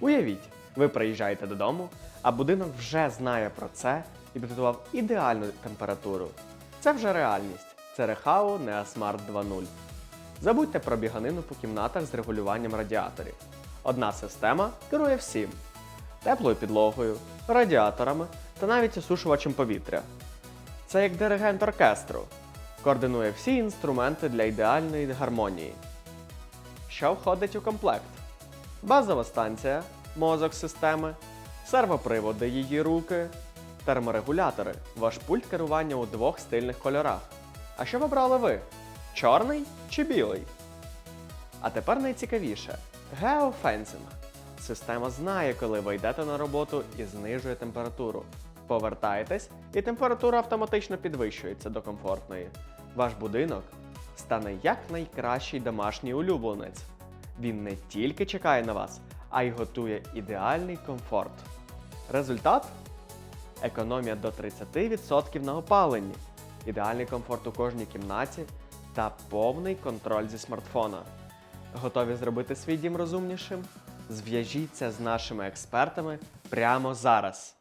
Уявіть, ви приїжджаєте додому, а будинок вже знає про це і підготував ідеальну температуру. Це вже реальність. Це Рехау Neosmart 2.0. Забудьте про біганину по кімнатах з регулюванням радіаторів. Одна система керує всім: теплою підлогою, радіаторами та навіть осушувачем повітря. Це як диригент оркестру. Координує всі інструменти для ідеальної гармонії. Що входить у комплект? Базова станція, мозок системи, сервоприводи її руки, терморегулятори, ваш пульт керування у двох стильних кольорах. А що вибрали ви? Чорний чи білий? А тепер найцікавіше геофенсинг. Система знає, коли ви йдете на роботу і знижує температуру. Повертаєтесь, і температура автоматично підвищується до комфортної. Ваш будинок стане як найкращий домашній улюбленець. Він не тільки чекає на вас, а й готує ідеальний комфорт. Результат економія до 30% на опаленні, ідеальний комфорт у кожній кімнаті та повний контроль зі смартфона. Готові зробити свій дім розумнішим? Зв'яжіться з нашими експертами прямо зараз.